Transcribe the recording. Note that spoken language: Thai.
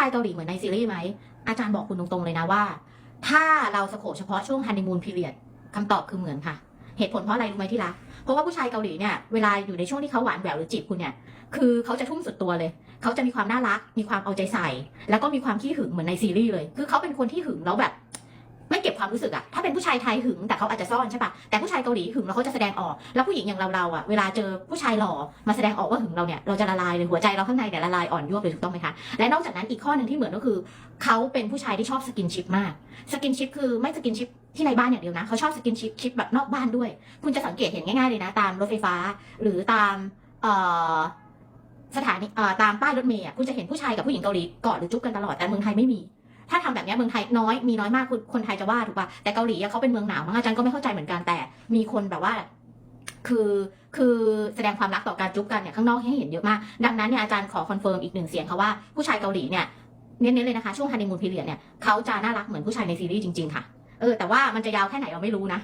ชายเกาหลีเหมือนในซีรีส์ไหม อาจารย์บอกคุณตรงๆเลยนะว่า ถ้าเราสโคบเฉพาะช่วงฮันนีมูนพีเรียดคำตอบคือเหมือนค่ะ เหตุผลเพราะอะไรรู้ไหมที่รัก เพราะว่าผู้ชายเกาหลีเนี่ยเวลาอยู่ในช่วงที่เขาหวานแหววหรือจีบคุณเนี่ย คือเขาจะทุ่มสุดตัวเลย เขาจะมีความน่ารัก มีความเอาใจใส่ แล้วก็มีความขี้หึงเหมือนในซีรีส์เลย คือเขาเป็นคนที่หึงแล้วแบบ ความรู้สึกอะถ้าเป็นผู้ชายไทยหึงแต่เขาอาจจะซ่อนใช่ปะแต่ผู้ชายเกาหลีหึงแล้วเขาจะแสดงออก แล้วผู้หญิงอย่างเราเราอะเวลาเจอผู้ชายหล่อมาแสดงออกว่าหึงเราเนี่ยเราจะละลายเลยหัวใจเราข้างในเนี่ยละลายอ่อนยวบเลยถูกต้องไหมคะและนอกจากนั้นอีกข้อหนึ่งที่เหมือนก็คือเขาเป็นผู้ชายที่ชอบสกินชิปมากสกินชิปคือไม่สกินชิปที่ในบ้านอย่างเดียวนะเขาชอบสกินชิปชิปแบบนอกบ้านด้วย คุณจะสังเกตเห็นง่ายๆเลยนะ ตามรถไฟฟ้า หรือตามเอ่อสถานีตามป้ายรถเมล์คุณจะเห็นผู้ชายกับผู้หญิงเกาหลีกอดหรือจุ๊บกันตลอดแต่เมืองไทยไม่มี ถ้าทำแบบนี้เมืองไทยน้อยมีน้อยมากคุณคนไทยจะว่าถูกป่ะแต่เกาหลีเขาเป็นเมืองหนาวมั้งอาจารย์ก็ไม่เข้าใจเหมือนกันแต่ มีคนแบบว่า คือคือแสดงความรักต่อการจุ๊บกันเนี่ยข้างนอกให้เห็นเยอะมาก ดังนั้นเนี่ยอาจารย์ขอคอนเฟิร์มอีกหนึ่งเสียงค่ะว่าผู้ชายเกาหลีเนี่ยเน้นๆเลยนะคะช่วงฮันนีมูนพีเรียดเนี่ยเขาจะน่ารักเหมือนผู้ชายในซีรีส์จริงๆค่ะเออแต่ว่ามันจะยาวแค่ไหนเราไม่รู้นะ